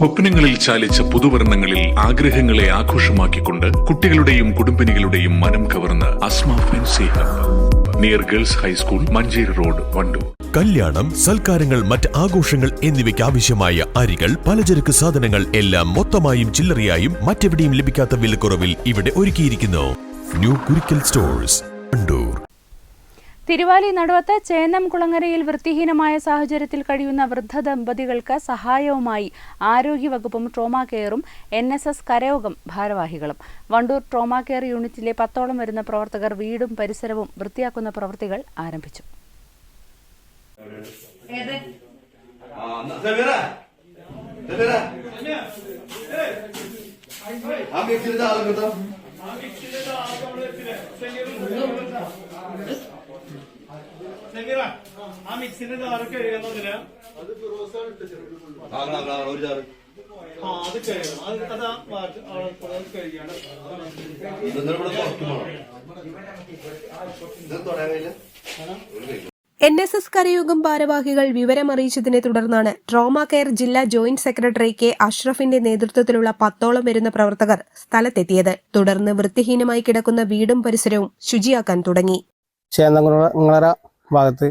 സ്വപ്നങ്ങളിൽ ചാലിച്ച പുതുവർണങ്ങളിൽ ആഗ്രഹങ്ങളെ ആഘോഷമാക്കിക്കൊണ്ട് കുട്ടികളുടെയും കുടുംബിനികളുടെയും മനം കവർന്ന് Asma near girls high school Manjeri road Wandoor. കല്യാണം സൽക്കാരങ്ങൾ മറ്റ് ആഘോഷങ്ങൾ എന്നിവയ്ക്ക് ആവശ്യമായ അരികൾ പലചരക്ക് സാധനങ്ങൾ എല്ലാം മൊത്തമായും ചില്ലറയായും മറ്റെവിടെയും ലഭിക്കാത്ത വിലക്കുറവിൽ ഇവിടെ ഒരുക്കിയിരിക്കുന്നു. ന്യൂ കുരിക്കൽ സ്റ്റോഴ്സ് കണ്ടൂർ തിരുവാലി നടുവത്ത് ചേന്നം കുളങ്ങരയിൽ വൃത്തിഹീനമായ സാഹചര്യത്തിൽ കഴിയുന്ന വൃദ്ധ ദമ്പതികൾക്ക് സഹായവുമായി ആരോഗ്യവകുപ്പും ട്രോമാ കെയറും എൻ എസ് എസ് കരയോഗം ഭാരവാഹികളും. വണ്ടൂർ ട്രോമാ കെയർ യൂണിറ്റിലെ പത്തോളം വരുന്ന പ്രവർത്തകർ വീടും പരിസരവും വൃത്തിയാക്കുന്ന പ്രവൃത്തികൾ ആരംഭിച്ചു. ആ മിക്സിന്റെ ആളും കിട്ടും സമീറ, ആ മിക്സിന്റെ ജാറ് കഴുകുന്നതിന് ഒരു ആ അത് കഴുകണം. അത് അതാ കഴുകിയാണ് എൻ എസ് എസ് കരയോഗം ഭാരവാഹികൾ വിവരമറിയിച്ചതിനെ തുടർന്നാണ് ട്രോമ കെയർ ജില്ലാ ജോയിന്റ് സെക്രട്ടറി കെ അഷ്റഫിന്റെ നേതൃത്വത്തിലുള്ള പത്തോളം വരുന്ന പ്രവർത്തകർ സ്ഥലത്തെത്തിയത്. തുടർന്ന് വൃത്തിഹീനമായി കിടക്കുന്ന വീടും പരിസരവും ശുചിയാക്കാൻ തുടങ്ങി. ഭാഗത്ത്.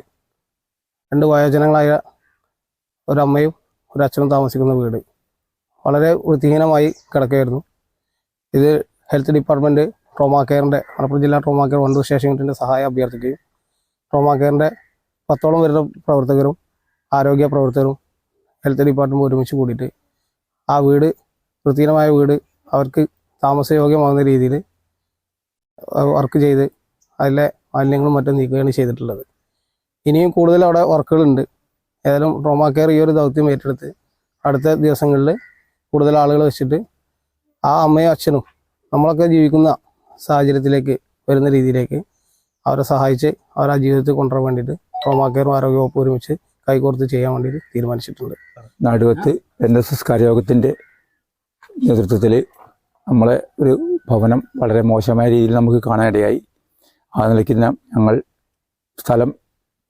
രണ്ട് വയോജനങ്ങളായ ഒരമ്മയും ഒരച്ഛനും താമസിക്കുന്ന വീട്. വളരെ വൃത്തിഹീനമായി കിടക്കുകയായിരുന്നു. ഇത് ഹെൽത്ത് ഡിപ്പാർട്ട്മെന്റ് ട്രോമാ കെയറിന്റെ മലപ്പുറം ജില്ലാ ട്രോമാ കെയർ വണ്ടൂർ സ്റ്റേഷൻ യൂണിറ്റിന്റെ സഹായം അഭ്യർത്ഥിക്കുകയും ട്രോമാ കെയറിന്റെ പത്തോളം വരുന്ന പ്രവർത്തകരും ആരോഗ്യ പ്രവർത്തകരും ഹെൽത്ത് ഡിപ്പാർട്ട്മെന്റ് ഒരുമിച്ച് കൂടിയിട്ട് ആ വീട് വൃത്തിഹീനമായ വീട് അവർക്ക് താമസയോഗ്യമാകുന്ന രീതിയിൽ വർക്ക് ചെയ്ത് അതിലെ മാലിന്യങ്ങളും മറ്റും നീക്കുകയാണ് ചെയ്തിട്ടുള്ളത്. ഇനിയും കൂടുതൽ അവിടെ വർക്കുകളുണ്ട്. ഏതായാലും ട്രോമാ കെയർ ഈ ഒരു ദൗത്യം ഏറ്റെടുത്ത് അടുത്ത ദിവസങ്ങളിൽ കൂടുതൽ ആളുകൾ വെച്ചിട്ട് ആ അമ്മയും അച്ഛനും നമ്മളൊക്കെ ജീവിക്കുന്ന സാഹചര്യത്തിലേക്ക് വരുന്ന രീതിയിലേക്ക് അവരെ സഹായിച്ച് അവരെ ആ ജീവിതത്തിൽ കൊണ്ടുവരാൻ വേണ്ടിയിട്ട് ട്രോമാ കെയറും ആരോഗ്യവകുപ്പ് ഒരുമിച്ച് കൈകോർത്ത് ചെയ്യാൻ വേണ്ടിയിട്ട് തീരുമാനിച്ചിട്ടുണ്ട്. നാടുവത്ത് എൻ എസ് എസ് കാര്യയോഗത്തിന്റെ നേതൃത്വത്തിൽ നമ്മളെ ഒരു ഭവനം വളരെ മോശമായ രീതിയിൽ നമുക്ക് കാണാനിടയായി. ആ നിലയ്ക്ക് ഞങ്ങൾ സ്ഥലം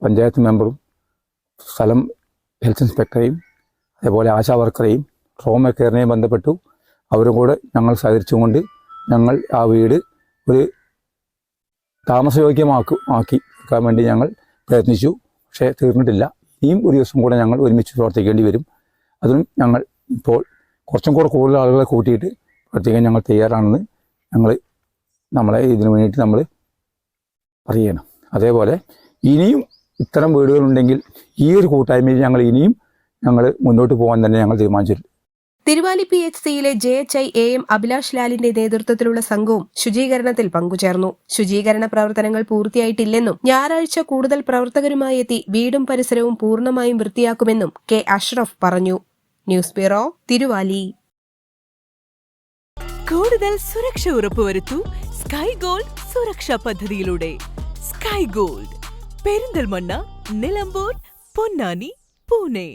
പഞ്ചായത്ത് മെമ്പറും സ്ഥലം ഹെൽത്ത് ഇൻസ്പെക്ടറെയും അതേപോലെ ആശാ വർക്കറെയും ട്രോമ കെയറിനെയും ബന്ധപ്പെട്ടു അവരും കൂടെ ഞങ്ങൾ സഹകരിച്ചുകൊണ്ട് ഞങ്ങൾ ആ വീട് ഒരു താമസയോഗ്യമാക്കു ആക്കി വെക്കാൻ വേണ്ടി ഞങ്ങൾ പ്രയത്നിച്ചു. പക്ഷേ തീർന്നിട്ടില്ല. ഇനിയും ഒരു ദിവസം കൂടെ ഞങ്ങൾ ഒരുമിച്ച് പ്രവർത്തിക്കേണ്ടി വരും. അതിനും ഞങ്ങൾ ഇപ്പോൾ കുറച്ചും കൂടെ കൂടുതൽ ആളുകളെ കൂട്ടിയിട്ട് പ്രവർത്തിക്കാൻ ഞങ്ങൾ തയ്യാറാണെന്ന് ഞങ്ങൾ നമ്മളെ ഇതിനു വേണ്ടിയിട്ട് നമ്മൾ പറയണം. അതേപോലെ ഇനിയും ഇത്തരം വീടുകളുണ്ടെങ്കിൽ ഈ ഒരു കൂട്ടായ്മയിൽ ഞങ്ങൾ ഇനിയും ഞങ്ങൾ മുന്നോട്ട് പോകാൻ തന്നെ ഞങ്ങൾ തീരുമാനിച്ചിട്ടുണ്ട്. തിരുവാലി പി എച്ച് സിയിലെ J H I A M Abhilash ലാലിന്റെ നേതൃത്വത്തിലുള്ള സംഘവും ശുചീകരണത്തിൽ പങ്കുചേർന്നു. ശുചീകരണ പ്രവർത്തനങ്ങൾ പൂർത്തിയായിട്ടില്ലെന്നും ഞായറാഴ്ച കൂടുതൽ പ്രവർത്തകരുമായി എത്തി വീടും പരിസരവും പൂർണമായും വൃത്തിയാക്കുമെന്നും കെ അഷ്റഫ് പറഞ്ഞു. News bureau Thiruvali. കൂടുതൽ സുരക്ഷ ഉറപ്പുവരുത്തു സ്കൈ ഗോൾഡ് സുരക്ഷാ പദ്ധതിയിലൂടെ. Sky gold. പെരിന്തൽമണ്ണ നിലമ്പൂർ പൊന്നാനി പൂനെ.